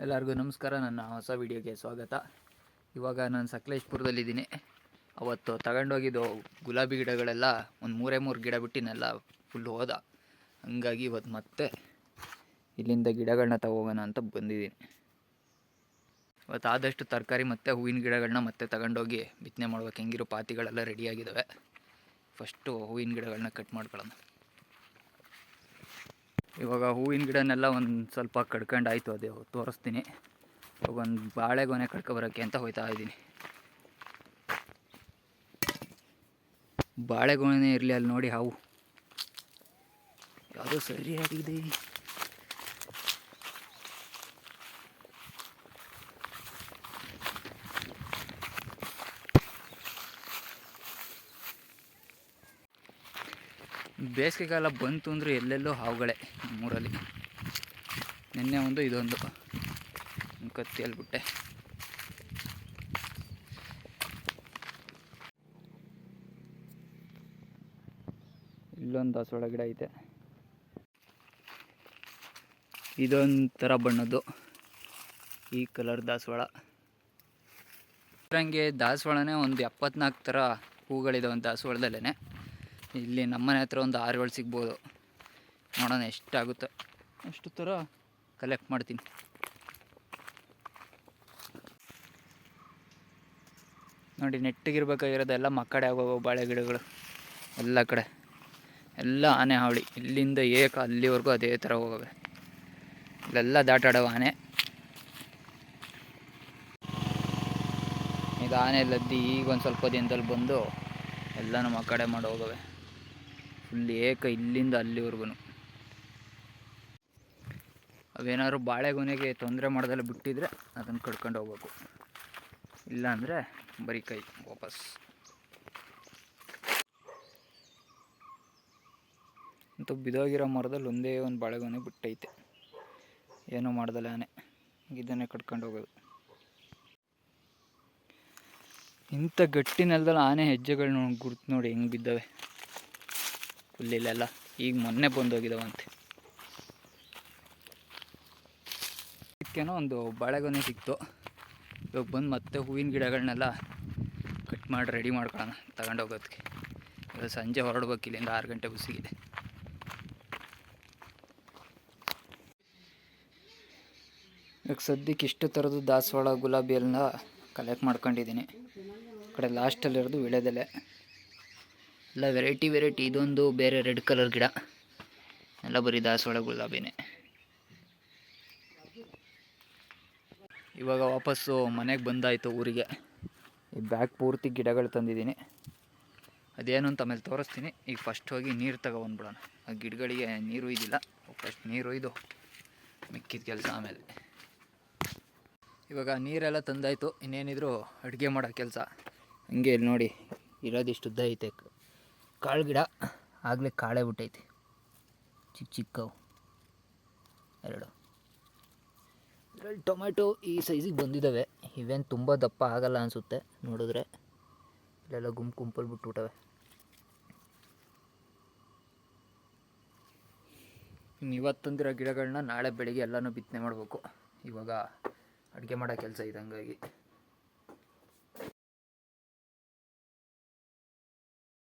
ಎಲ್ಲರಿಗೂ ನಮಸ್ಕಾರ. ನನ್ನ ಹೊಸ ವಿಡಿಯೋಗೆ ಸ್ವಾಗತ. ಇವಾಗ ನಾನು ಸಕಲೇಶ್ಪುರದಲ್ಲಿದ್ದೀನಿ. ಅವತ್ತು ತಗೊಂಡೋಗಿದ್ದು ಗುಲಾಬಿ ಗಿಡಗಳೆಲ್ಲ ಒಂದು ಮೂರೇ ಮೂರು ಗಿಡ ಬಿಟ್ಟಿನೆಲ್ಲ ಫುಲ್ ಹೋದ. ಹಂಗಾಗಿ ಇವತ್ತು ಮತ್ತೆ ಇಲ್ಲಿಂದ ಗಿಡಗಳನ್ನ ತಗೋಗೋಣ ಅಂತ ಬಂದಿದ್ದೀನಿ. ಇವತ್ತು ಆದಷ್ಟು ತರಕಾರಿ ಮತ್ತು ಹೂವಿನ ಗಿಡಗಳನ್ನ ಮತ್ತೆ ತಗೊಂಡೋಗಿ ಬಿತ್ತನೆ ಮಾಡ್ಬೇಕು. ಹೆಂಗಿರೋ ಪಾತಿಗಳೆಲ್ಲ ರೆಡಿಯಾಗಿದ್ದಾವೆ ಫಸ್ಟು ಹೂವಿನ ಗಿಡಗಳನ್ನ ಕಟ್ ಮಾಡ್ಕೊಳ್ಳೋಣ. ಇವಾಗ ಹೂವಿನ ಗಿಡನೆಲ್ಲ ಒಂದು ಸ್ವಲ್ಪ ಕಡ್ಕೊಂಡು ಆಯಿತು ಅದೇ ತೋರಿಸ್ತೀನಿ. ಇವಾಗ ಒಂದು ಬಾಳೆಗೊನೆ ಕಡ್ಕೊಬರೋಕ್ಕೆ ಅಂತ ಹೋಯ್ತಾ ಇದ್ದೀನಿ. ಬಾಳೆಗೊನೆ ಇರಲಿ ಅಲ್ಲಿ ನೋಡಿ ಹಾವು. ಯಾವುದೋ ಸರಿಯಾಗಿದೆ. ಬೇಸಿಗೆಗಾಲ ಬಂತು ಅಂದರೆ ಎಲ್ಲೆಲ್ಲೋ ಹಾವುಗಳೇ ನಮ್ಮೂರಲ್ಲಿ. ನಿನ್ನೆ ಒಂದು, ಇದೊಂದು. ಕತ್ತಿ ಬಿಟ್ಟೆ ಇಲ್ಲೊಂದು ದಾಸವಾಳ ಗಿಡ ಐತೆ. ಇದೊಂಥರ ಬಣ್ಣದ್ದು. ಈ ಕಲರ್ ದಾಸವಾಳ. ಹಂಗೆ ದಾಸವಾಳನೇ ಒಂದು ಎಪ್ಪತ್ನಾಲ್ಕು ಥರ ಹೂಗಳಿದಾವೆ ಒಂದು ದಾಸವಾಳದಲ್ಲೇ ಇಲ್ಲಿ ನಮ್ಮನೆ ಹತ್ರ ಒಂದು ಆರು ಏಳು ಸಿಗ್ಬೋದು. ನೋಡೋಣ ಎಷ್ಟಾಗುತ್ತೋ. ಅಷ್ಟು ಥರ ಕಲೆಕ್ಟ್ ಮಾಡ್ತೀನಿ. ನೋಡಿ ನೆಟ್ಟಿಗಿರ್ಬೇಕಾಗಿರೋದೆಲ್ಲ ಮಕ್ಕಡೆ ಆಗೋವು ಬಾಳೆ ಗಿಡಗಳು. ಎಲ್ಲ ಕಡೆ. ಎಲ್ಲ ಆನೆ ಹಾವಳಿ. ಇಲ್ಲಿಂದ ಏಕ ಅಲ್ಲಿವರೆಗೂ ಅದೇ ಥರ ಹೋಗವೆ. ಇಲ್ಲೆಲ್ಲ ದಾಟಾಡೋ ಆನೆ. ಇದು ಆನೆ ಲದ್ದಿ ಈಗ ಒಂದು ಸ್ವಲ್ಪ ದಿನದಲ್ಲಿ ಬಂದು ಎಲ್ಲನೂ ನಮ್ಮ ಕಡೆ ಮಾಡಿ ಹೋಗವೆ. ಫುಲ್ ಏಕ ಇಲ್ಲಿಂದ ಅಲ್ಲಿವರೆಗೂ ಅವೇನಾದ್ರು ಬಾಳೆಗೊನೆಗೆ ತೊಂದರೆ ಮಾಡ್ದಲ್ಲ ಬಿಟ್ಟಿದ್ರೆ ಅದನ್ನು ಕಡ್ಕೊಂಡು ಹೋಗ್ಬೇಕು. ಇಲ್ಲಾಂದರೆ ಬರೀ ಕೈ ವಾಪಸ್. ಅಂತೂ ಬಿದೋಗಿರೋ ಮರದಲ್ಲಿ ಒಂದೇ ಒಂದು ಬಾಳೆಗೊನೆ ಬಿಟ್ಟೈತೆ. ಏನೂ ಮಾಡ್ದಲ್ಲ ಆನೆ ಇದನ್ನೇ ಕಟ್ಕೊಂಡು ಹೋಗೋದು. ಇಂಥ ಗಟ್ಟಿ ನೆಲದಲ್ಲಿ ಆನೆ ಹೆಜ್ಜೆಗಳು ಗುರ್ತು ನೋಡಿ ಹೆಂಗೆ ಬಿದ್ದವೆ. ಹುಲ್ಲಿಲೆಲ್ಲ ಈಗ ಮೊನ್ನೆ ಬಂದೋಗಿದಾವಂತೆ. ಇದಕ್ಕೇನೋ ಒಂದು ಬಾಳೆಗೊನೆ ಸಿಕ್ತು. ಇವಾಗ ಬಂದು ಮತ್ತೆ ಹೂವಿನ ಗಿಡಗಳನ್ನೆಲ್ಲ ಕಟ್ ಮಾಡಿ ರೆಡಿ ಮಾಡ್ಕೊಳ್ಳೋಣ, ತಗೊಂಡೋಗೋದಕ್ಕೆ. ಇವಾಗ ಸಂಜೆ ಹೊರಡ್ಬೇಕು ಇಲ್ಲಿಂದ ಆರು ಗಂಟೆ ಬಸ್ಸಿಗೆ. ಇವಾಗ ಸದ್ಯಕ್ಕೆ ಇಷ್ಟು ಥರದ್ದು ದಾಸವಾಳ ಗುಲಾಬಿ ಎಲ್ಲ ಕಲೆಕ್ಟ್ ಮಾಡ್ಕೊಂಡಿದ್ದೀನಿ. ಈ ಕಡೆ ಲಾಸ್ಟಲ್ಲಿರೋದು ವಿಳೆದೆಲೆ. ಎಲ್ಲ ವೆರೈಟಿ ವೆರೈಟಿ ಇದೊಂದು ಬೇರೆ ರೆಡ್ ಕಲರ್ ಗಿಡ. ಎಲ್ಲ ಬರೀ ದಾಸವಾಳ ಗುಲಾಬಿನೇ. ಇವಾಗ ವಾಪಸ್ಸು ಮನೆಗೆ ಬಂದಾಯಿತು ಊರಿಗೆ. ಈ ಬ್ಯಾಗ್ ಪೂರ್ತಿ ಗಿಡಗಳು ತಂದಿದ್ದೀನಿ. ಅದೇನು ಅಂತ ಆಮೇಲೆ ತೋರಿಸ್ತೀನಿ. ಈಗ ಫಸ್ಟ್ ಹೋಗಿ ನೀರು ತಗೊಬಂದ್ಬಿಡೋಣ ಆ ಗಿಡಗಳಿಗೆ ನೀರು ಇದ್ದಿಲ್ಲ ಫಸ್ಟ್ ನೀರು ಇದು ಮಿಕ್ಕಿದ ಕೆಲಸ ಆಮೇಲೆ. ಇವಾಗ ನೀರೆಲ್ಲ ತಂದಾಯಿತು. ಇನ್ನೇನಿದ್ರು ಅಡುಗೆ ಮಾಡೋ ಕೆಲಸ. ಹಂಗೆ ಇಲ್ಲಿ ನೋಡಿ, ಇರೋದಿಷ್ಟು ಉದ್ದ ಐತೆ. ಕಾಳು ಗಿಡ ಆಗಲೇ ಕಾಳೆ ಬಿಟ್ಟೈತಿ ಚಿಕ್ಕ ಚಿಕ್ಕವು. ಎರಡು. ಇದರಲ್ಲಿ ಟೊಮೆಟೊ ಈ ಸೈಜಿಗೆ ಬಂದಿದ್ದಾವೆ ಇವೇನು ತುಂಬ ದಪ್ಪ ಆಗಲ್ಲ ಅನಿಸುತ್ತೆ. ನೋಡಿದ್ರೆ ಇಲ್ಲೆಲ್ಲ ಗುಂಪು ಗುಂಪಲ್ಲಿ ಬಿಟ್ಬಿಟ್ಟವೆ. ಇವತ್ತಂದಿರೋ ಗಿಡಗಳನ್ನ ನಾಳೆ ಬೆಳಿಗ್ಗೆ ಎಲ್ಲನೂ ಬಿತ್ತನೆ ಮಾಡಬೇಕು. ಇವಾಗ ಅಡುಗೆ ಮಾಡೋ ಕೆಲಸ ಇದೆ